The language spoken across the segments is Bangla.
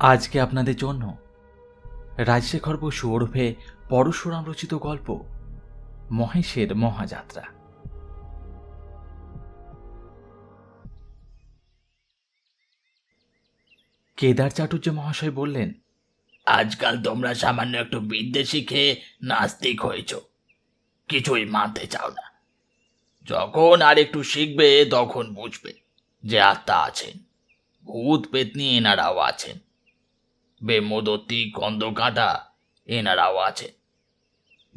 আজকে আপনাদের জন্য রাজশেখর বসু ওরফে পরশুরাম রচিত গল্প, মহেশের মহাযাত্রা। কেদার চাটুর্য মহাশয় বললেন, আজকাল তোমরা সামান্য একটু বিদ্যে শিখে নাস্তিক হয়েছ। কিছুই মানতে চাও না। যখন আর একটু শিখবে তখন বুঝবে যে আত্মা আছেন ভূত পেতনি এনারাও আছেন। বেমদত্তি গন্ধকাটা এনারাও আছেন।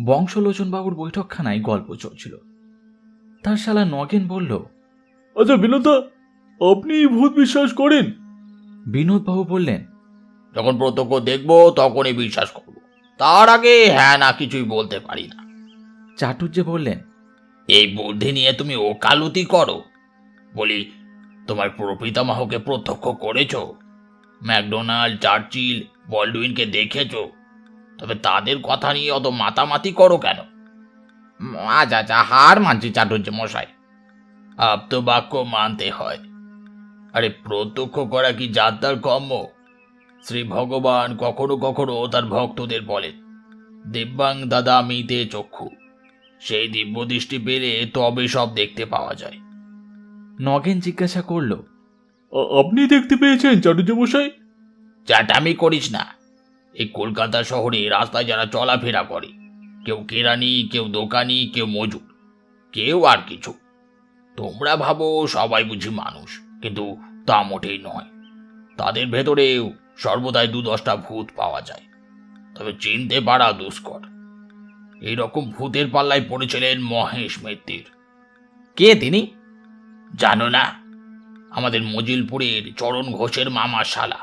বংশলোচন বাবুর বৈঠকখানায় গল্প চলছিল। তার শালা নগেন বলল আচ্ছা বিনোদা আপনি ভূত বিশ্বাস করেন? বিনোদবাবু বললেন যখন প্রত্যক্ষ দেখব তখনই বিশ্বাস করব। তার আগে হ্যাঁ না কিছুই বলতে পারি না। চাটুর্য বললেন এই বুদ্ধি নিয়ে তুমি ওকালতি করো। বলি তোমার প্রপিতামহকে প্রত্যক্ষ করেছ? ম্যাকডোনাল্ড, চার্চিল, বলডুইনকে দেখেছ? তবে তাদের কথা নিয়ে অত মাতামাতি করো কেন? আচ্ছা আচ্ছা হার মানছি চাটুর্য মশাই। আপ্ত বাক্য মানতে হয়। আরে, প্রত্যক্ষ করা কি যাত্রার কর্ম? শ্রী ভগবান কখনো কখনো তার ভক্তদের বলেন, দিব্যাং দাদা মিতে চক্ষু। সেই দিব্য দৃষ্টি পেলে তবে সব দেখতে পাওয়া যায়। নগেন জিজ্ঞাসা করল আপনি দেখতে পেয়েছেন চাটুর্য মশাই চাটামি করিস না। এই কলকাতা শহরে রাস্তায় যারা চলাফেরা করে কেউ কেরানি কেউ দোকানি কেউ মজুর কেউ আর কিছু। তোমরা ভাবো সবাই বুঝি মানুষ কিন্তু তা মোটেই নয়। তাদের ভেতরেও সর্বদাই দু দশটা ভূত পাওয়া যায়। তবে চিনতে পারা দুষ্কর। এইরকম ভূতের পাল্লায় পড়েছিলেন মহেশ মিত্তির। কে তিনি? জানো না আমাদের মজিলপুরের চরণ ঘোষের মামা শালা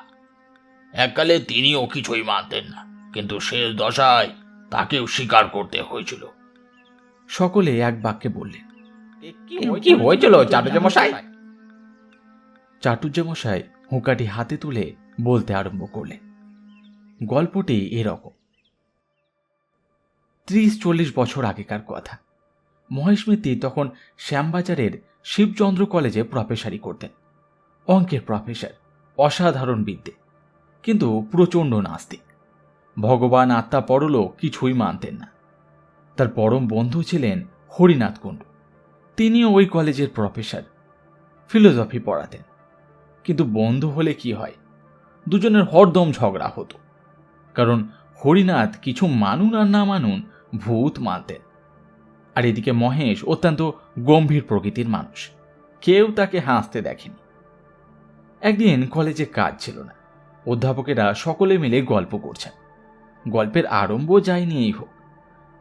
এককালে তিনিও কিছুই মানতেন না কিন্তু শেষ দশায় তাকেও স্বীকার করতে হয়েছিল। সকলে এক বাক্যে বললেন কি হয়েছিল চাটুর্য মশাই? হুঁকাটি হাতে তুলে বলতে আরম্ভ করলেন গল্পটি এরকম। ত্রিশ চল্লিশ বছর আগেকার কথা। মহেশ মিত্তি তখন শ্যামবাজারের শিবচন্দ্র কলেজে প্রফেসারি করতেন। অঙ্কের প্রফেসর অসাধারণ বিদ্যে। কিন্তু প্রচণ্ড নাস্তিক। ভগবান আত্মা পরলোক কিছুই মানতেন না। তার পরম বন্ধু ছিলেন হরিনাথ কুণ্ডু। তিনিও ওই কলেজের প্রফেসর ফিলোসফি পড়াতেন। কিন্তু বন্ধু হলে কি হয়? দুজনের হরদম ঝগড়া হতো। কারণ হরিনাথ কিছু মানুন আর না মানুন ভূত মানতেন। আর এদিকে মহেশ অত্যন্ত গম্ভীর প্রকৃতির মানুষ। কেউ তাকে হাসতে দেখেনি। একদিন কলেজে কাজ ছিল না। অধ্যাপকেরা সকলে মিলে গল্প করছেন। গল্পের আরম্ভ যাই নিয়েই হোক।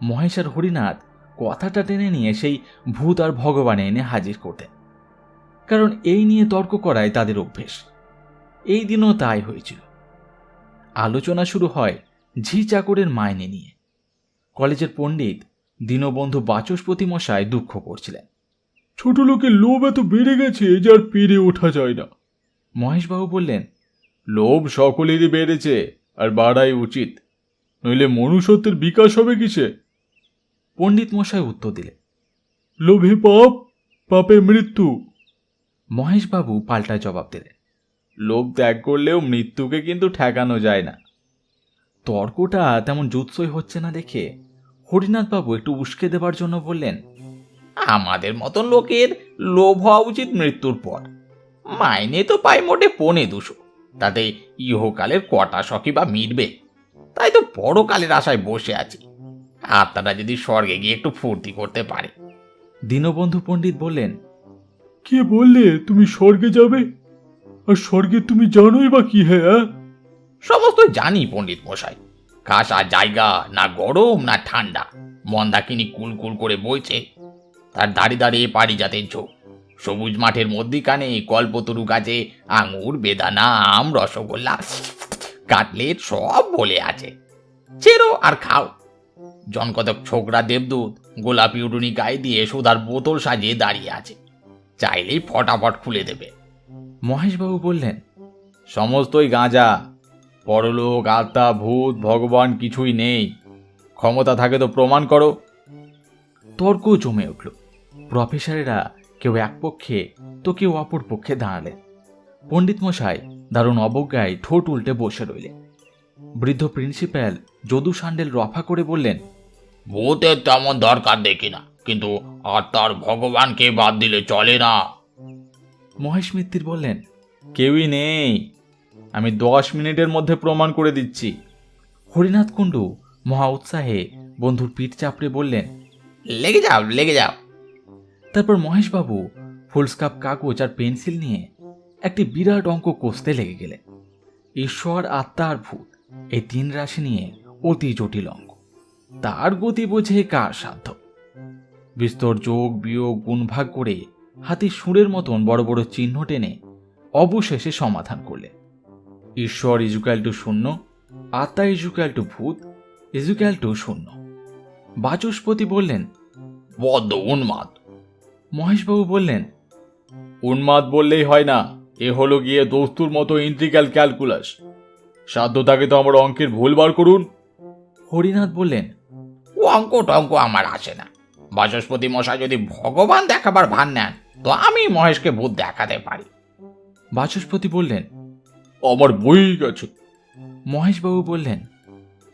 মহেশ আর হরিনাথ কথাটা টেনে নিয়ে সেই ভূত আর ভগবানে এনে হাজির করতেন। কারণ এই নিয়ে তর্ক করায় তাদের অভ্যেস। এই দিনও তাই হয়েছিল। আলোচনা শুরু হয় ঝি চাকরের মাইনে নিয়ে। কলেজের পণ্ডিত দীনবন্ধু বাচস্পতি মশাই দুঃখ করছিলেন। ছোট লোকের লোভ এত বেড়ে গেছে যার পেরে ওঠা যায় না। মহেশবাবু বললেন, লোভ সকলেরই বেড়েছে আর বাড়াই উচিত। নইলে মনুষ্যত্বের বিকাশ হবে কিসে? পণ্ডিত মশাই উত্তর দিলেন, লোভে পাপ, পাপে মৃত্যু। মহেশবাবু পাল্টা জবাব দিলেন, লোভ ত্যাগ করলেও মৃত্যুকে কিন্তু ঠেকানো যায় না। তর্কটা তেমন জুৎসই হচ্ছে না দেখে হরিনাথবাবু একটু উস্কে দেবার জন্য বললেন, আমাদের মতন লোকের লোভ হওয়া উচিত মৃত্যুর পর। মাইনে তো পাই মোটে পনে দুশো। তাতে ইহকালের কটা শখই বা মিটবে? তাই তো পরকালের আশায় বসে আছি। আত্মাটা যদি স্বর্গে গিয়ে একটু ফুর্তি করতে পারে। দীনবন্ধু পণ্ডিত বললেন কে বললে তুমি স্বর্গে যাবে? আর স্বর্গে তুমি জানোই বা কি হ্যাঁ? সমস্ত জানি পণ্ডিত মশাই। কাঁসা জায়গা না গরম না ঠান্ডা। মন্দাকিনি কুলকুল করে বইছে। তার দাঁড়িয়ে দাঁড়িয়ে পাড়ি যাতে ঝোঁক সবুজ মাঠের মধ্যিখানে কল্পতরু গাছে আঙুর বেদানা আম রসগোল্লা কাটলেট সব বলে আছে। চেরো আর খাও। জনকতক ছোকরা দেবদূত গোলাপি উডুনি গায়ে দিয়ে সুধার বোতল সাজিয়ে দাঁড়িয়ে আছে। চাইলেই ফটাফট খুলে দেবে। মহেশবাবু বললেন, সমস্তই গাঁজা। পরলোক, আত্মা, ভূত, ভগবান কিছুই নেই। ক্ষমতা থাকে তো প্রমাণ করো। তর্ক জমে উঠল। প্রফেসরেরা কেউ এক পক্ষে তো কেউ অপর পক্ষে দাঁড়ালেন পণ্ডিত মশাই দারুণ অবজ্ঞায় ঠোঁট উল্টে বসে রইলেন। বৃদ্ধ প্রিন্সিপাল যদু সান্ডেল রফা করে বললেন ভূতের তেমন দরকার দেখি না কিন্তু আত্মার ভগবানকে বাদ দিলে চলে না। মহেশ মিত্তির বললেন কেউই নেই। আমি দশ মিনিটের মধ্যে প্রমাণ করে দিচ্ছি। হরিনাথ কুণ্ডু মহা উৎসাহে বন্ধুর পিঠ চাপড়ে বললেন লেগে যাও লেগে যাও। তারপর মহেশবাবু ফুলস্কাপ কাগজ আর পেন্সিল নিয়ে একটি বিরাট অঙ্ক কষতে লেগে গেলেন। ঈশ্বর, আত্মা আর ভূত এই তিন রাশি নিয়ে অতি জটিল অঙ্ক। তার গতি বোঝে কার সাধ্য? বিস্তর যোগ, বিয়োগ, গুণভাগ করে হাতি সুরের মতন বড় বড় চিহ্ন টেনে অবশেষে সমাধান করলেন। ঈশ্বর ইজুক্যাল টু শূন্য, আত্মা ইজুক্যাল টু ভূত ইজুক্যাল টু শূন্য। বাচস্পতি বললেন বদ্ধ উন্মাদ মহেশবাবু বললেন উন্মাদ বললেই হয় না এ হলো গিয়ে দস্তুর মতো ইন্ট্রিক্যাল ক্যালকুলাস সাধ্য থাকে তো আমার অঙ্কের ভুল বার করুন। হরিনাথ বললেন ও অঙ্ক টঙ্ক আমার আসে না। বাচস্পতি মশাই যদি ভগবান দেখাবার ভান নেন তো আমি মহেশকে ভূত দেখাতে পারি। বাচস্পতি বললেন আমার বই গেছে। মহেশবাবু বললেন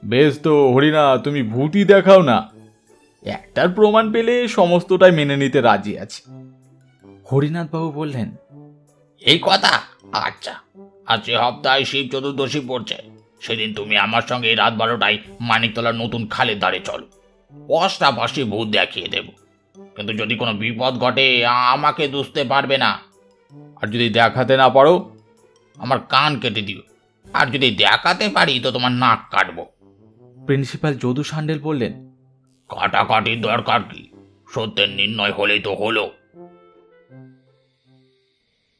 বেশ তো হরিনা তুমি ভূতই দেখাও না। একটার প্রমাণ পেলে সমস্তটাই মেনে নিতে রাজি আছি। হরিনাথবাবু বললেন এই কথা? আচ্ছা। আজ সে সপ্তাহে শিব চতুর্দশী পড়ছে সেদিন তুমি আমার সঙ্গে এই রাত বারোটায় মানিকতলার নতুন খালের ধারে চলো। পাশাপাশি ভূত দেখিয়ে দেব। কিন্তু যদি কোনো বিপদ ঘটে আমাকে দুষতে পারবে না। আর যদি দেখাতে না পারো আমার কান কেটে দিও। আর যদি দেখাতে পারি তো তোমার নাক কাটবো। প্রিন্সিপাল যদু সান্ডেল বললেন কাটাকাটির দরকার কি? সত্যের নির্ণয় হলেই তো হলো।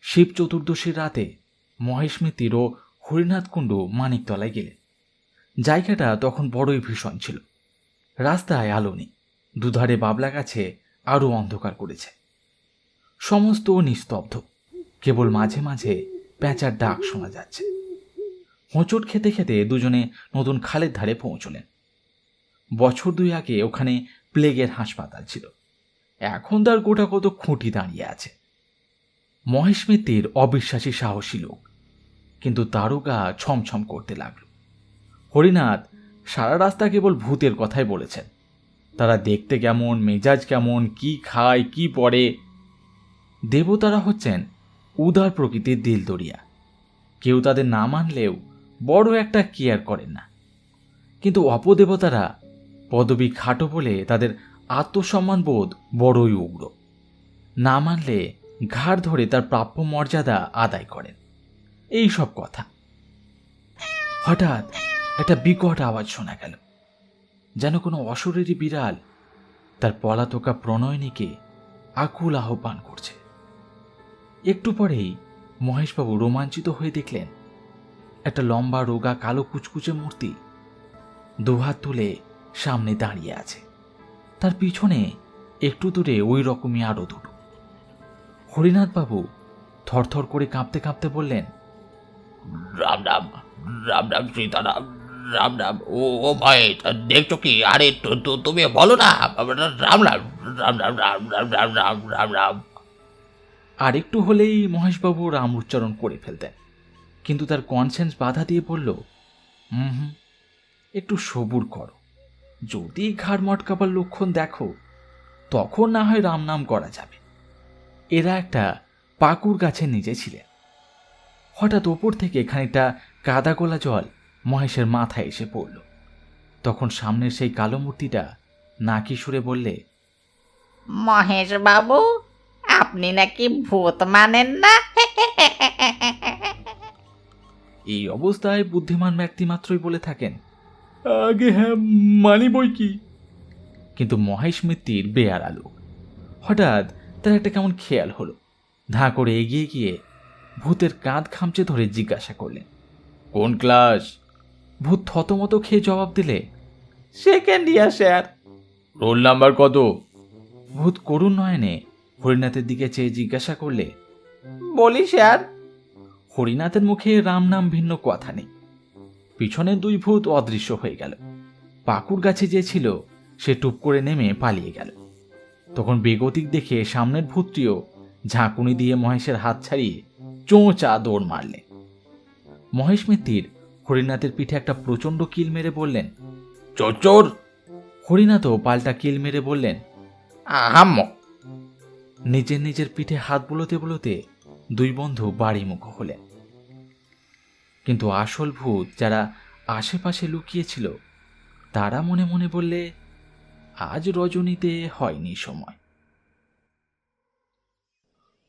শিব চতুর্দশীর রাতে মহেশ মিত্তির ও হরিনাথ কুণ্ডু মানিকতলায় গেলেন। জায়গাটা তখন বড়ই ভীষণ ছিল। রাস্তায় আলো নেই। দুধারে বাবলা গাছে আরও অন্ধকার করেছে। সমস্ত নিস্তব্ধ। কেবল মাঝে মাঝে প্যাঁচার ডাক শোনা যাচ্ছে। হোঁচট খেতে খেতে দুজনে নতুন খালের ধারে পৌঁছলেন। বছর দুই আগে ওখানে প্লেগের হাসপাতাল ছিল। এখন তার গোটা কত খুঁটি দাঁড়িয়ে আছে। মহেশ মিত্তির অবিশ্বাসী সাহসী লোক, কিন্তু তারও গা ছমছম করতে লাগল। হরিনাথ সারা রাস্তা কেবল ভূতের কথাই বলেছেন। তারা দেখতে কেমন, মেজাজ কেমন, কি খায়, কি পরে দেবতারা হচ্ছেন উদার প্রকৃতির দিলদরিয়া। কেউ তাদের না মানলেও বড় একটা কেয়ার করেন না। কিন্তু অপদেবতারা পদবী খাটো বলে তাদের আত্মসম্মান বোধ বড়ই উগ্র। না মানলে ঘাড় ধরে তার প্রাপ্য মর্যাদা আদায় করেন। এই সব কথা। হঠাৎ একটা বিকট আওয়াজ শোনা গেল, যেন কোনো অসুরেরই বিড়াল তার পলাতকা প্রণয়নীকে আকুল আহ্বান করছে। একটু পরেই মহেশবাবু রোমাঞ্চিত হয়ে দেখলেন, একটা লম্বা রোগা কালো কুচকুচে মূর্তি দুহাত তুলে সামনে দাঁড়িয়ে আছে। তার পিছনে একটু দূরে ওই রকমই আরও দুটো। হরিনাথবাবু থরথর করে কাঁপতে কাঁপতে বললেন, রাম রাম রাম রাম সীতারাম, রাম রাম, ও ও ভাই, দেখছ কি? আরে তুমি বলো না, রাম রাম রাম রাম রাম রাম রাম রাম রাম রাম। আর একটু হলেই মহেশবাবু রাম উচ্চারণ করে ফেলতেন। কিন্তু তার কনসেন্স বাধা দিয়ে বলল হুম হুম, একটু সবুর করো। যদি ঘাড় মটকাবার লক্ষণ দেখো তখন না হয় রাম নাম করা যাবে। এরা একটা পাকুর গাছের নিচে ছিলেন। হঠাৎ ওপর থেকে খানিকটা কাদা গোলা জল মহেশের মাথায় এসে পড়ল। তখন সামনের সেই কালো মূর্তিটা নাকি সুরে বললে মহেশ বাবু আপনি নাকি ভূত মানেন না? এই অবস্থায় বুদ্ধিমান ব্যক্তি মাত্রই বলে থাকেন। আগে হ্যাঁ মানি বই কি? কিন্তু মহেশ মিত্তির বেয়ার আলো হঠাৎ তার একটা কেমন খেয়াল হলো। ধা করে এগিয়ে গিয়ে ভূতের কাঁধ খামচে ধরে জিজ্ঞাসা করলেন কোন ক্লাস? ভূত থতমত খেয়ে জবাব দিলে second year sir. Roll number কত? ভূত করুণ নয়নে হরিনাথের দিকে চেয়ে জিজ্ঞাসা করলে বলি স্যার। হরিনাথের মুখে রাম নাম ভিন্ন কথা নেই। পিছনে দুই ভূত অদৃশ্য হয়ে গেল। পাকুর গাছে যে ছিল, সে টুপ করে নেমে পালিয়ে গেল। তখন বেগতিক দেখে সামনের ভূতটিও ঝাঁকুনি দিয়ে মহেশের হাত ছাড়িয়ে চোঁচা দৌড় মারলে। মহেশ মিত্তির হরিনাথের পিঠে একটা প্রচণ্ড কিল মেরে বললেন, চোর হরিনাথও পাল্টা কিল মেরে বললেন, আহাম্ম! নিজের নিজের পিঠে হাত বুলোতে বুলোতে দুই বন্ধু বাড়ি মুখ হলেন। কিন্তু আসল ভূত যারা আশেপাশে লুকিয়েছিল তারা মনে মনে বললে আজ রজনীতে হয়নি সময়।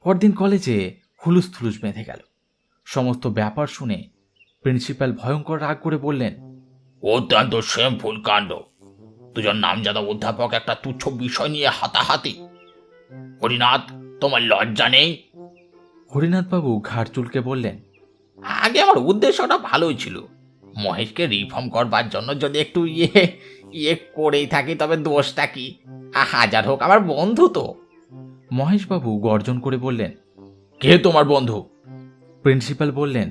পরদিন কলেজে হুলুস থুলুস বেঁধে গেল। সমস্ত ব্যাপার শুনে প্রিন্সিপাল ভয়ঙ্কর রাগ করে বললেন অত্যন্ত শ্যামফুল কাণ্ড। দুজন নামজাদা অধ্যাপক একটা তুচ্ছ বিষয় নিয়ে হাতাহাতি। হরিনাথ তোমার লজ্জা নেই? হরিনাথবাবু ঘাড় চুলকে বললেন আগে আমার উদ্দেশ্যটা ভালোই ছিল। মহেশকে রিফর্ম করবার জন্য যদি একটু ইয়ে ইয়ে করেই থাকি তবে দোষটা কি? হাজার হোক আমার বন্ধু তো। মহেশবাবু গর্জন করে বললেন কে তোমার বন্ধু? প্রিন্সিপাল বললেন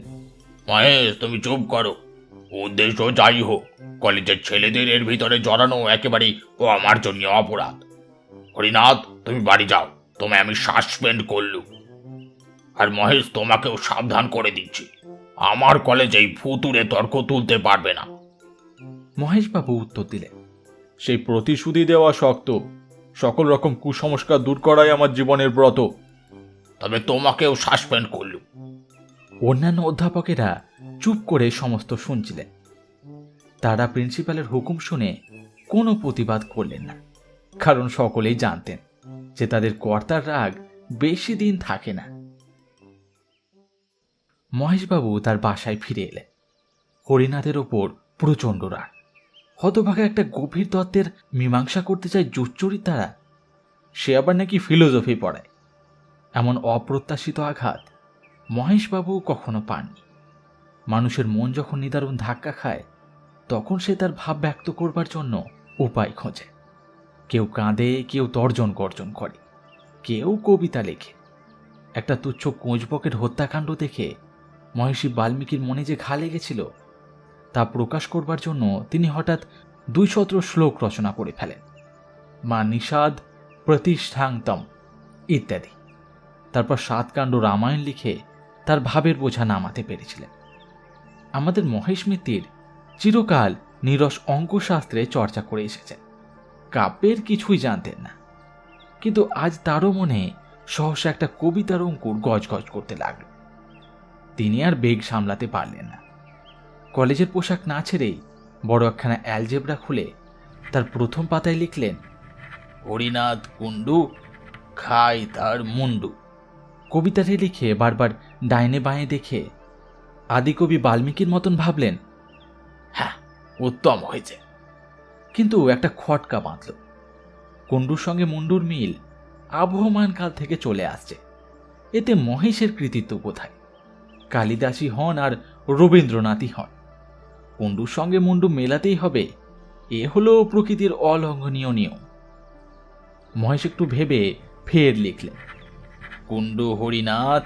মহেশ তুমি চুপ করো। উদ্দেশ্য যাই হোক কলেজের ছেলেদের এর ভিতরে জড়ানো একেবারেই ও আমার জন্য অপরাধ। হরিনাথ তুমি বাড়ি যাও তোমায় আমি সাসপেন্ড করলুম। আর মহেশ তোমাকেও সাবধান করে দিচ্ছি। আমার কলেজে এই ফুতুরে তর্ক তুলতে পারবে না। মহেশবাবু উত্তর দিলেন সেই প্রতিশ্রুতি দেওয়া শক্ত সকল রকম কুসংস্কার দূর করাই আমার জীবনের ব্রত। তবে তোমাকেও সাসপেন্ড করল অন্যান্য অধ্যাপকেরা চুপ করে সমস্ত শুনছিলেন। তারা প্রিন্সিপালের হুকুম শুনে কোনো প্রতিবাদ করলেন না কারণ সকলেই জানতেন যে তাদের কর্তার রাগ বেশি দিন থাকে না। মহেশবাবু তার বাসায় ফিরে এলেন। হরিনাথের ওপর প্রচণ্ড রাগ। হতভাগে একটা গভীর তত্ত্বের মীমাংসা করতে চায় জুচ্চুরি তারা, সে আবার নাকি ফিলোসফি পড়ায়। এমন অপ্রত্যাশিত আঘাত মহেশবাবু কখনো পাননি। মানুষের মন যখন নিদারুণ ধাক্কা খায়, তখন সে তার ভাব ব্যক্ত করবার জন্য উপায় খোঁজে। কেউ কাঁদে, কেউ তর্জন গর্জন করে, কেউ কবিতা লেখে। একটা তুচ্ছ কোঁচবকের হত্যাকাণ্ড দেখে মহেশী বাল্মীকির মনে যে ঘা লেগেছিল, তা প্রকাশ করবার জন্য তিনি হঠাৎ দুই সত্র শ্লোক রচনা করে ফেলেন। মা নিষাদ প্রতিষ্ঠাংতম ইত্যাদি। তারপর সাতকাণ্ড রামায়ণ লিখে তার ভাবের বোঝা নামাতে পেরেছিলেন। আমাদের মহেশ মিত্তির চিরকাল নিরস অঙ্কশাস্ত্রে চর্চা করে এসেছেন। কাব্যের কিছুই জানতেন না। কিন্তু আজ তারও মনে সহসা একটা কবিতার অঙ্কুর গজগজ করতে লাগল। তিনি আর বেগ সামলাতে পারলেন না। কলেজের পোশাক না ছেড়েই বড় একখানা অ্যালজেব্রা খুলে তার প্রথম পাতায় লিখলেন, হরিনাথ কুণ্ডু খাই তার মুন্ডু কবিতাটি লিখে বারবার ডাইনে বাঁয়ে দেখে আদিকবি বাল্মীকির মতন ভাবলেন হ্যাঁ উত্তম হয়েছে। কিন্তু একটা খটকা বাঁধল। কুণ্ডুর সঙ্গে মুন্ডুর মিল আবহমান কাল থেকে চলে আসছে। এতে মহেশের কৃতিত্ব কোথায়? কালিদাসী হন আর রবীন্দ্রনাথই হন। কুণ্ডুর সঙ্গে মুন্ডু মেলাতেই হবে, এ হলো প্রকৃতির অলঙ্ঘনীয় নিয়ম। মহেশ একটু ভেবে ফের লিখলেন, কুণ্ডু হরিনাথ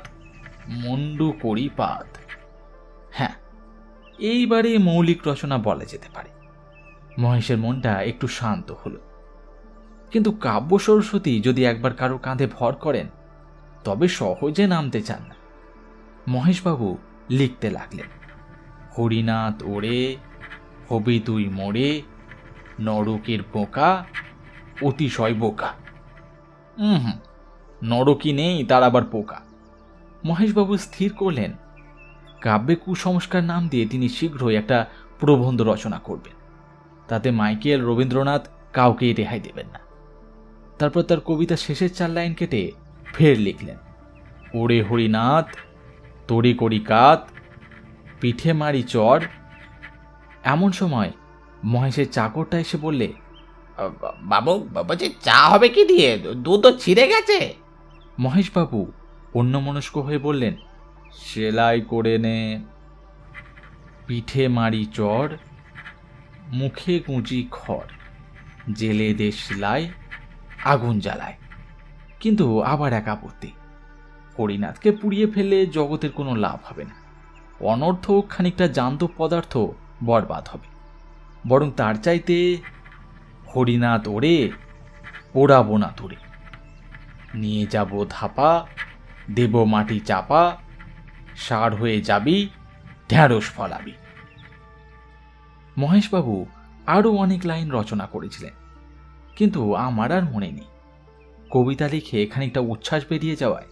মুন্ডু করিপাত। হ্যাঁ এইবারে মৌলিক রচনা বলা যেতে পারে। মহেশের মনটা একটু শান্ত হলো। কিন্তু কাব্য সরস্বতী যদি একবার কারও কাঁধে ভর করেন, তবে সহজে নামতে চান না। মহেশবাবু লিখতে লাগলেন। হরিনাথ ওরে হবি তুই মোড়ে, নরকের পোকা অতিশয় বোকা। হুম, নরকই নেই, তার আবার পোকা। মহেশবাবু স্থির করলেন, কাব্যে কুসংস্কার নাম দিয়ে তিনি শীঘ্রই একটা প্রবন্ধ রচনা করবেন। তাতে মাইকেল রবীন্দ্রনাথ কাউকেই রেহাই দেবেন না। তারপর তার কবিতা শেষের চার লাইন কেটে ফের লিখলেন ওরে হরিনাথ তরি করি কাত, পিঠে মারি চর। এমন সময় মহেশের চাকরটা এসে বললে বাবু বলছি চা হবে কি দিয়ে? দুধ তো ছিঁড়ে গেছে। মহেশবাবু অন্যমনস্ক হয়ে বললেন, সেলাই করে নে। পিঠে মারি চর, মুখে গুঁজি খড়, জেলে দেশ সেলাই, আগুন জ্বালায়। কিন্তু আবার এক আপত্তি। হরিনাথকে পুড়িয়ে ফেলে জগতের কোনো লাভ হবে না। অনর্থ খানিকটা জান্ত পদার্থ বরবাদ হবে। বরং তার চাইতে হরিনাথ ওরে পোড়াবো না তোরে। নিয়ে যাব ধাপা, দেব মাটি চাপা, সার হয়ে যাবি, ঢ্যাঁড়স ফলাবি। মহেশবাবু আরও অনেক লাইন রচনা করেছিলেন। কিন্তু আমার আর মনে নেই। কবিতা লিখে খানিকটা উচ্ছ্বাস বেরিয়ে যাওয়ায়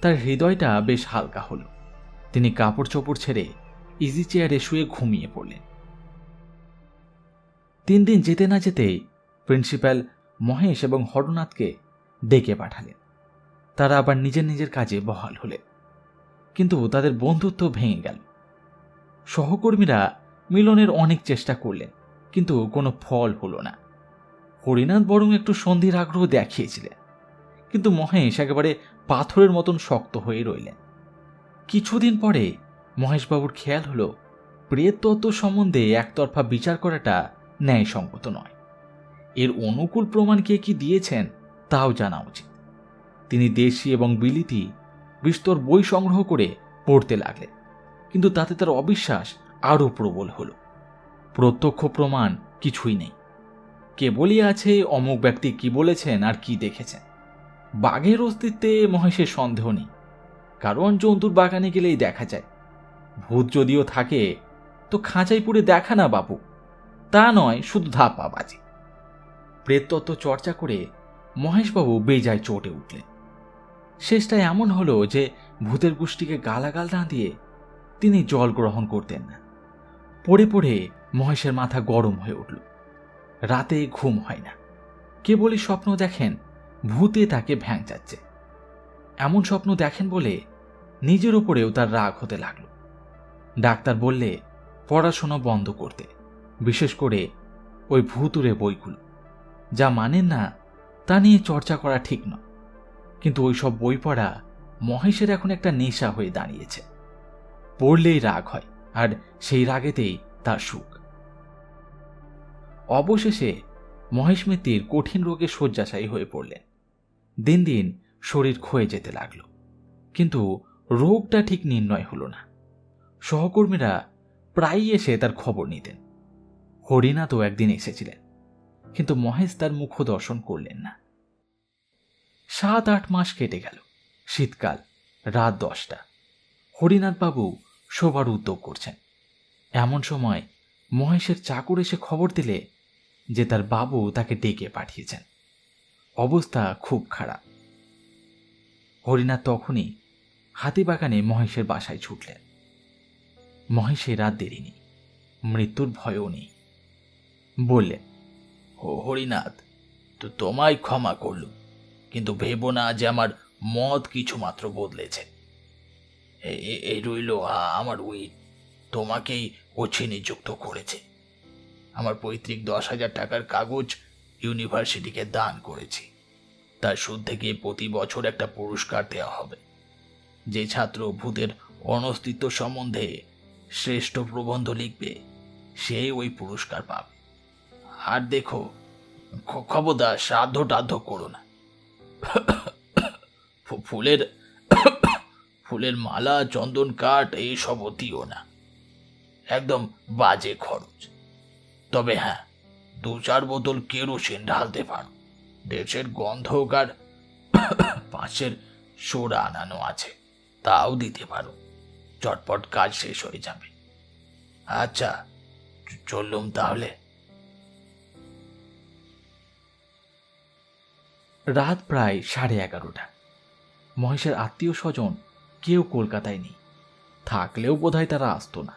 তার হৃদয়টা বেশ হালকা হলো। তিনি কাপড় চোপড় ছেড়ে ইজি চেয়ারে শুয়ে ঘুমিয়ে পড়লেন। তিন দিন যেতে না যেতেই প্রিন্সিপাল মহেশ এবং হরনাথকে ডেকে পাঠালেন। তারা আবার নিজের নিজের কাজে বহাল হলেন। কিন্তু তাদের বন্ধুত্ব ভেঙে গেল। সহকর্মীরা মিলনের অনেক চেষ্টা করলেন, কিন্তু কোনো ফল হলো না। হরিনাথ বরং একটু সন্ধির আগ্রহ দেখিয়েছিলেন। কিন্তু মহেশ একেবারে পাথরের মতন শক্ত হয়ে রইলেন। কিছুদিন পরে মহেশবাবুর খেয়াল হলো প্রেততত্ত্ব সম্বন্ধে একতরফা বিচার করাটা ন্যায়সঙ্গত নয়। এর অনুকূল প্রমাণ কে কি দিয়েছেন তাও জানা উচিত। তিনি দেশি এবং বিলিতি বিস্তর বই সংগ্রহ করে পড়তে লাগলেন, কিন্তু তাতে তার অবিশ্বাস আরও প্রবল হল। প্রত্যক্ষ প্রমাণ কিছুই নেই। কেবলই আছে অমুক ব্যক্তি কি বলেছেন আর কি দেখেছেন। বাঘের অস্তিত্বে মহেশের সন্দেহ নেই, কারণ জন্তুর বাগানে গেলেই দেখা যায়। ভূত যদিও থাকে, তো খাঁচাই পুড়ে দেখা না বাবু তা নয়, শুধু ধাপ্পাবাজি। প্রেতত্ত্ব চর্চা করে মহেশবাবু বেজায় চটে উঠলেন। শেষটা এমন হলো যে ভূতের গোষ্ঠীকে গালাগাল না দিয়ে তিনি জল গ্রহণ করতেন না। পড়ে পড়ে মহেশের মাথা গরম হয়ে উঠল। রাতে ঘুম হয় না। কেবলই স্বপ্ন দেখেন ভূতে তাকে ভ্যাং যাচ্ছে এমন স্বপ্ন দেখেন বলে নিজের ওপরেও তার রাগ হতে লাগল। ডাক্তার বললে, পড়াশোনা বন্ধ করতে। বিশেষ করে ওই ভূতুরে বইগুলো। যা মানেন না, তা নিয়ে চর্চা করা ঠিক নয়। কিন্তু ওই সব বই পড়া মহেশের এখন একটা নেশা হয়ে দাঁড়িয়েছে। পড়লেই রাগ হয়, আর সেই রাগেতেই তার সুখ। অবশেষে মহেশ মিত্তির কঠিন রোগে শয্যাশায়ী হয়ে পড়লেন। দিন দিন শরীর ক্ষয়ে যেতে লাগল। কিন্তু রোগটা ঠিক নির্ণয় হলো না। সহকর্মীরা প্রায়ই এসে তার খবর নিতেন। হরিনাথও একদিন এসেছিলেন, কিন্তু মহেশ তার মুখ দর্শন করলেন না। সাত আট মাস কেটে গেল, শীতকাল, রাত দশটা। হরিনাথবাবু শোবার উদ্যোগ করছেন। এমন সময় মহেশের চাকর এসে খবর দিলে যে তার বাবু তাকে ডেকে পাঠিয়েছেন। অবস্থা খুব খারাপ। হরিনাথ তখনই হাতিবাগানে মহেশের বাসায় ছুটলেন। মহেশের রাত দেরি নেই, মৃত্যুর ভয়ও নেই। বললেন, ও হরিনাথ, তো তোমায় ক্ষমা করল কিন্তু ভেবো না যে আমার মত কিছু মাত্র বদলেছে এই রইল আমার উইল তোমাকেই ওছে নিযুক্ত করেছে। আমার পৈতৃক দশ হাজার টাকার কাগজ ইউনিভার্সিটিকে দান করেছি। তার সুদ থেকে প্রতি বছর একটা পুরস্কার দেওয়া হবে। যে ছাত্র ভূতের অনস্তিত্ব সম্বন্ধে শ্রেষ্ঠ প্রবন্ধ লিখবে, সে ওই পুরস্কার পাবে। আর দেখো, খ- খবরদার শ্রাদ্ধ টাদ্ধ করো না। ফুলের ফুলের মালা, চন্দন কাঠ এইসব দিও না। একদম বাজে খরচ। তবে হ্যাঁ দু চার বোতল কেরোসিন ঢালতে পারো। দেশের গন্ধক আর পাশের সোডা আনানো আছে, তাও দিতে পারো। চটপট কাজ শেষ হয়ে যাবে। আচ্ছা চললুম তাহলে। রাত প্রায় সাড়ে এগারোটা। মহেশের আত্মীয় স্বজন কেউ কলকাতায় নেই। থাকলেও বোধহয় তারা আসতো না।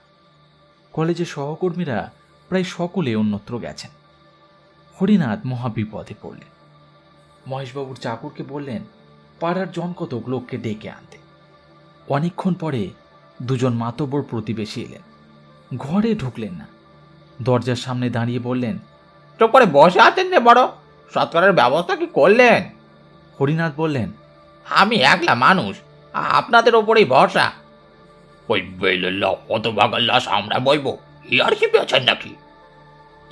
কলেজের সহকর্মীরা প্রায় সকলে অন্যত্র গেছেন। হরিনাথ মহাবিপদে পড়লেন। মহেশবাবুর চাকরকে বললেন, পাড়ার জনকতক লোককে ডেকে আনতে। অনেকক্ষণ পরে দুজন মাতব্বর প্রতিবেশী এলেন। ঘরে ঢুকলেন না। দরজার সামনে দাঁড়িয়ে বললেন, চুপ করে বসে আছেন যে বড়? সৎকারের ব্যবস্থা কি করলেন? হরিনাথ বললেন, আমি একলা মানুষ, আপনাদের ওপরেই ভরসা। ওই বেলের অত বাগার লাশ আমরা বইব। ইয়ার কি পেয়েছেন নাকি?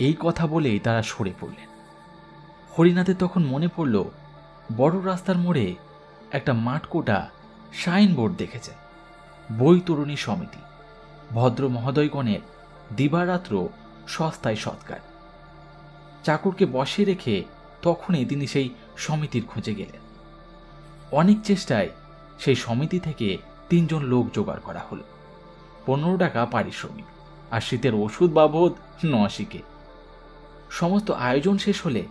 এই কথা বলেই তারা সরে পড়লেন। হরিনাথের তখন মনে পড়ল, বড় রাস্তার মোড়ে একটা মাঠকোটা সাইনবোর্ড দেখেছেন বই তরুণী সমিতি। ভদ্র মহোদয়গণের দিবারাত্র সস্তায় সৎকার। চাকরকে বসে রেখে তখনই তিনি সেই সমিতির খোঁজে গেলেন। অনেক চেষ্টায় সেই সমিতি থেকে তিনজন লোক জোগাড় করা হলো। পনেরো টাকা পারিশ্রমিক, আর শীতের ওষুধ বাবদ নশিকে সমস্ত আয়োজন শেষ হলে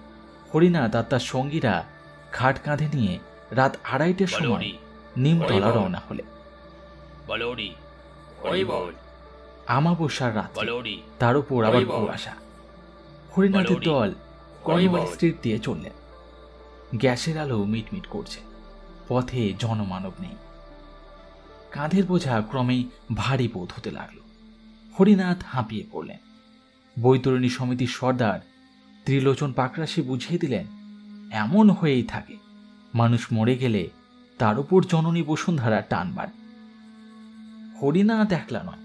হরিনাথ আর তার সঙ্গীরা খাট কাঁধে নিয়ে রাত আড়াইটের সময় নিমতলা রওনা হলে। আমাবস্যার রাত তার উপর আবার কুয়াশা। হরিনাথের দল কর্নওয়াল স্ট্রিট দিয়ে চললেন। গ্যাসের আলো মিটমিট করছে। পথে জনমানব নেই। কাঁধের বোঝা ক্রমেই ভারী বোধ হতে লাগল। হরিনাথ হাঁপিয়ে পড়লেন। বৈতরণী সমিতির সর্দার ত্রিলোচন পাকরাশি বুঝিয়ে দিলেন, এমন হয়েই থাকে। মানুষ মরে গেলে তার উপর জননী বসুন্ধরা টান বাড়ে হরিনাথ একলা নয়।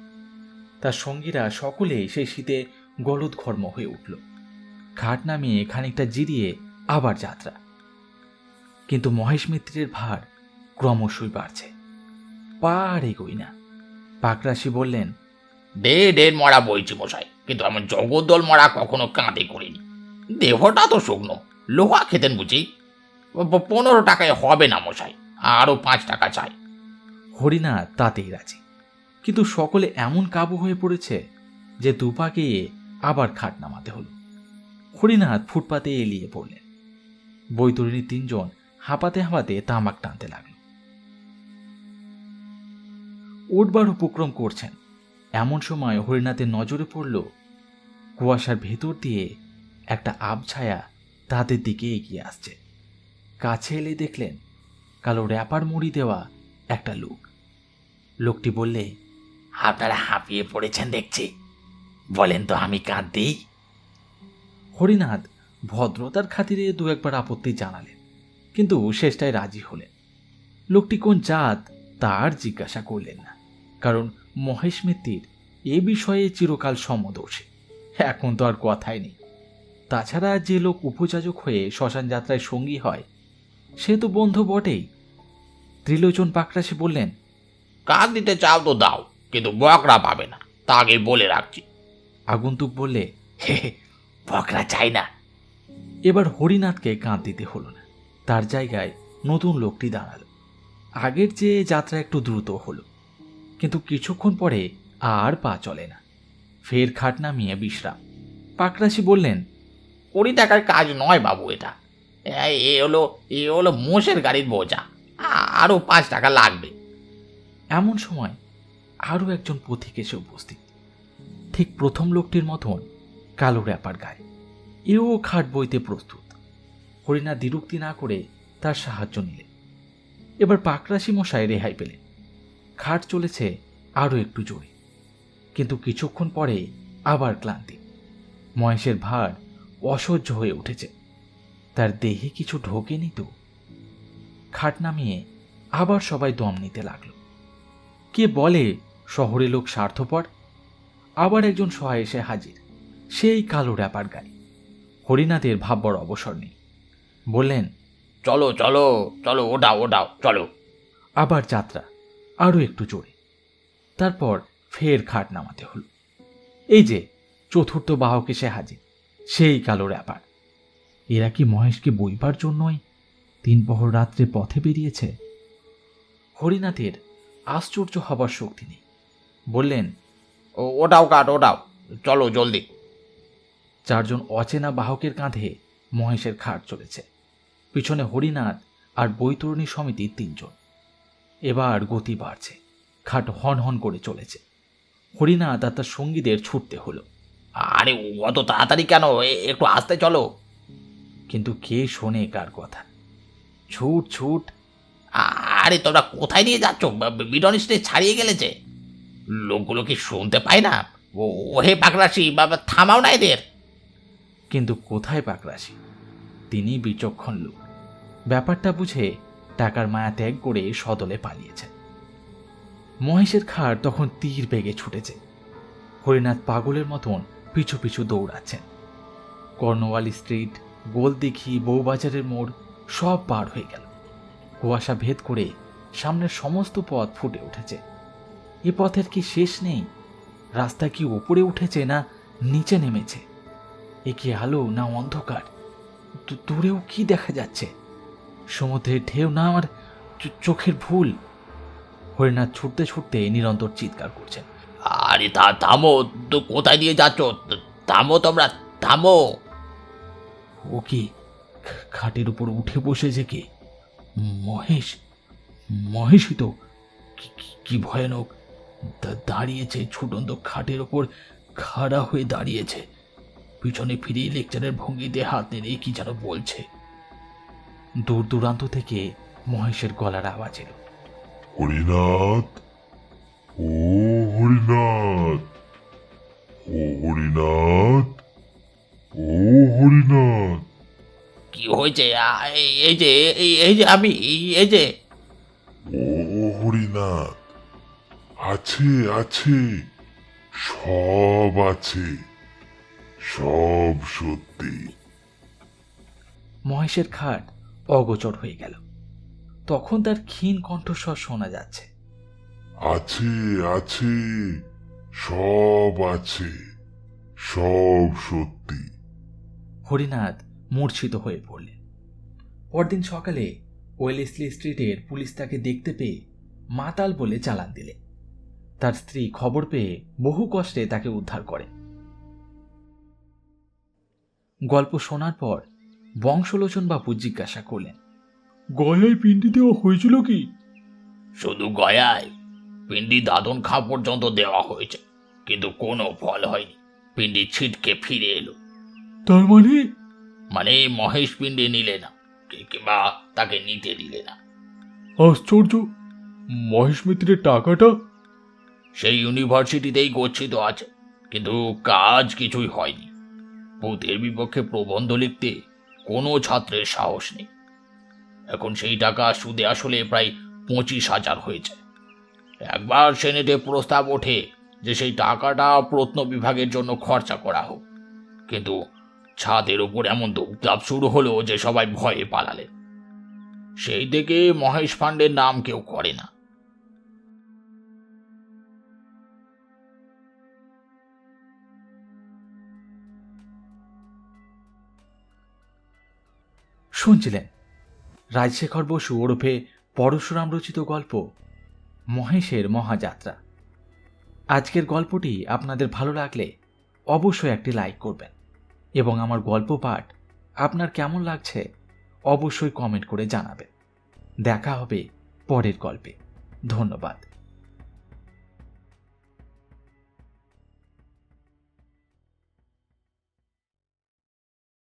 তার সঙ্গীরা সকলে সেই শীতে গলদঘর্ম হয়ে উঠল। খাট নামিয়ে খানিকটা জিরিয়ে আবার যাত্রা। কিন্তু মহেশ মিত্রের ভার ক্রমশই বাড়ছে। পা আর এগোই না। পাকরাশি বললেন ডে ডের মরা বইছি মশাই, কিন্তু এমন জগদ্দল মরা কখনো কাঁদে করিনি। দেহটা তো শুকনো। লোহা খেতেন বুঝি? পনেরো টাকায় হবে না মশাই, আরও পাঁচ টাকা চাই। হরিনাথ তাতেই রাজি। কিন্তু সকলে এমন কাবু হয়ে পড়েছে যে দুপা গিয়ে আবার খাট নামাতে হলো। হরিনাথ ফুটপাতে এলিয়ে পড়লেন। বৈতরণী তিনজন হাঁপাতে হাঁপাতে তামাক টানতে লাগল। উঠবার উপক্রম করছেন। এমন সময় হরিনাথের নজরে পড়ল কুয়াশার ভেতর দিয়ে একটা আবছায়া তাদের দিকে এগিয়ে আসছে। কাছে এলে দেখলেন কালো র্যাপার মুড়ি দেওয়া একটা লোক। লোকটি বললে, আপনারা হাঁপিয়ে পড়েছেন দেখছি। বলেন তো, আমি কাঁদ দিই হরিনাথ ভদ্রতার খাতিরে দু একবার আপত্তি জানালেন, কিন্তু শেষটায় রাজি হলেন। লোকটি কোন জাত তার জিজ্ঞাসা করলেন না, কারণ মহেশ মিত্তির এ বিষয়ে চিরকাল সমদর্শী এখন তো আর কথাই নেই। তাছাড়া যে লোক উপযাজক হয়ে শ্মশান যাত্রায় সঙ্গী হয় সে তো বন্ধু বটেই। ত্রিলোচন পাকরাশি বললেন কাঁদ দিতে চাও তো দাও কিন্তু বকরা পাবে না তা আগে বলে রাখছি। আগন্তুক বললে হে বকরা চাই না। এবার হরিনাথকে কাঁদ দিতে হলো না। তার জায়গায় নতুন লোকটি দাঁড়াল। আগের চেয়ে যাত্রা একটু দ্রুত হলো কিন্তু কিছুক্ষণ পরে আর পা চলে না। ফের খাট নামিয়ে বিশ্রাম। পাকরাশি বললেন কুড়ি টাকার কাজ নয় বাবু এটা। এ- হলো, এ হলো মোষের গাড়ির বোঝা। আরও পাঁচ টাকা লাগবে। এমন সময় আরও একজন পথিক এসে উপস্থিত। ঠিক প্রথম লোকটির মতন কালো র্যাপার গায়ে। এও খাট বইতে প্রস্তুত। হরিণা দ্বিরুক্তি না করে তার সাহায্য নিলেন। এবার পাকরাশি মশাই রেহাই পেলেন। খাট চলেছে আরও একটু জোরে। কিন্তু কিছুক্ষণ পরে আবার ক্লান্তি। মহেশের ভার অসহ্য হয়ে উঠেছে। তার দেহে কিছু ঢোকেনি তো। খাট নামিয়ে আবার সবাই দম নিতে লাগল। কে বলে শহরে লোক স্বার্থপর? আবার একজন সহায় এসে হাজির সেই কালো র্যাপার গায়ে হরিনাথের ভাববার অবসর নেই। বললেন চলো চলো চলো ওটাও ওটাও চলো। আবার যাত্রা আরও একটু জোরে। তারপর ফের খাট নামাতে হলো। এই যে চতুর্থ বাহক এসে হাজির। সেই কালো র্যাপার এরা কি মহেশকে বইবার জন্যই তিন পহর রাত্রে পথে বেরিয়েছে? হরিনাথের আশ্চর্য হবার শক্তি নেই। বললেন ওটাও কাট, ওটাও। চলো, জলদি। চারজন অচেনা বাহকের কাঁধে মহেশের খাট চলেছে। পিছনে হরিনাথ আর বৈতরণী সমিতির তিনজন। এবার গতি বাড়ছে। খাট হন হন করে চলেছে। হরিনাথ আর তার সঙ্গীদের ছুটতে হলো। আরে অত তাড়াতাড়ি কেন? একটু আসতে চলো। কিন্তু কে শোনে কার কথা? ছুট ছুট। আরে তোমরা কোথায় নিয়ে যাচ্ছ? বিডন স্টে ছাড়িয়ে গেলেছে। লোকগুলো কি শুনতে পায় না? ও ও হে পাকরাশি বাবা থামাও না এদের। কিন্তু কোথায় পাকরাশি তিনি বিচক্ষণ লোক। ব্যাপারটা বুঝে টাকার মায়া ত্যাগ করে সদলে পালিয়েছেন মহেশের খাট তখন তীর বেগে ছুটেছে। হরিনাথ পাগলের মতন পিছু পিছু দৌড়াচ্ছেন। কর্নওয়ালি স্ট্রিট, গোলদিঘি, বউবাজারের মোড় সব পার হয়ে গেল। কুয়াশা ভেদ করে সামনের সমস্ত পথ ফুটে উঠেছে। এ পথের কি শেষ নেই? রাস্তা কি ওপরে উঠেছে না নিচে নেমেছে? এ কি আলো না অন্ধকার? দূরেও কি দেখা যাচ্ছে? সমুদ্রের ঢেউ না আমার চোখের ভুল। হরিনাথ ছুটতে ছুটতে নিরন্তর চিৎকার করছেন। আরে তা থামো তো কোথায় দিয়ে যাচ্ছ? থামো তোমরা থামো। ও কি খাটের উপর উঠে বসেছে কে? মহেশ মহেশই তো। কি- ভয়ানক। দাঁড়িয়েছে ছুটন্ত খাটের ওপর খাড়া হয়ে দাঁড়িয়েছে। পিছনে ফিরে লেকচারের ভঙ্গিতে হাত নেড়ে কি যেন বলছে। দূর দূরান্ত থেকে মহেশের গলার আওয়াজ এলো। হরিনাথ ও হরিনাথ। ও হরিনাথ? ও হরিনাথ। কি হয়েছে? এই- এই যে এই- এই যে আমি এই- এই যে। ও হরিনাথ। আছে আছে। সব আছে। সব সত্যি। মহেশের খাট অগোচর হয়ে গেল। তখন তার ক্ষীণ কণ্ঠস্বর শোনা যাচ্ছে। আছে আছে সব আছে সব সত্যি। হরিনাথ মূর্ছিত হয়ে পড়লেন। পরদিন সকালে ওয়েলেসলি স্ট্রিটের পুলিশ তাকে দেখতে পেয়ে মাতাল বলে চালান দিলে তার স্ত্রী খবর পেয়ে বহু কষ্টে তাকে উদ্ধার করে গল্প শোনার পর বংশলোচন বাবু জিজ্ঞাসা করলেন গয়ায় পিণ্ডি দেওয়া হয়েছিল কি? শুধু গয়ায় পিন্ডি দাদন খা পর্যন্ত দেওয়া হয়েছে কিন্তু কোনো ফল হয়নি। পিন্ডি ছিটকে ফিরে এলো। তার মানে? মানে মহেশ পিণ্ডি নিলে না কি- কিংবা তাকে নিতে দিলে না। আশ্চর্য! মহেশ মিত্রের টাকাটা? সেই ইউনিভার্সিটিতেই গচ্ছিত আছে কিন্তু কাজ কিছুই হয়নি। ভূতের বিপক্ষে প্রবন্ধ লিখতে কোনো ছাত্রের সাহস নেই। এখন সেই টাকা সুদে আসলে প্রায় পঁচিশ হাজার হয়েছে। একবার সেনেটে প্রস্তাব ওঠে যে সেই টাকাটা প্রত্ন বিভাগের জন্য খরচা করা হোক। কিন্তু ছাদের উপর এমন দৌড়াপ শুরু হলো যে সবাই ভয়ে পালালেন সেই থেকে মহেশ পাণ্ডের নাম কেউ করে না। শুনছিলেন রাজশেখর বসু ওরফে পরশুরাম রচিত গল্প। মহেশের মহাযাত্রা। আজকের গল্পটি আপনাদের ভালো লাগলে অবশ্যই একটি লাইক করবেন এবং আমার গল্প পাঠ আপনার কেমন লাগছে অবশ্যই কমেন্ট করে জানাবেন। দেখা হবে পরের গল্পে। ধন্যবাদ।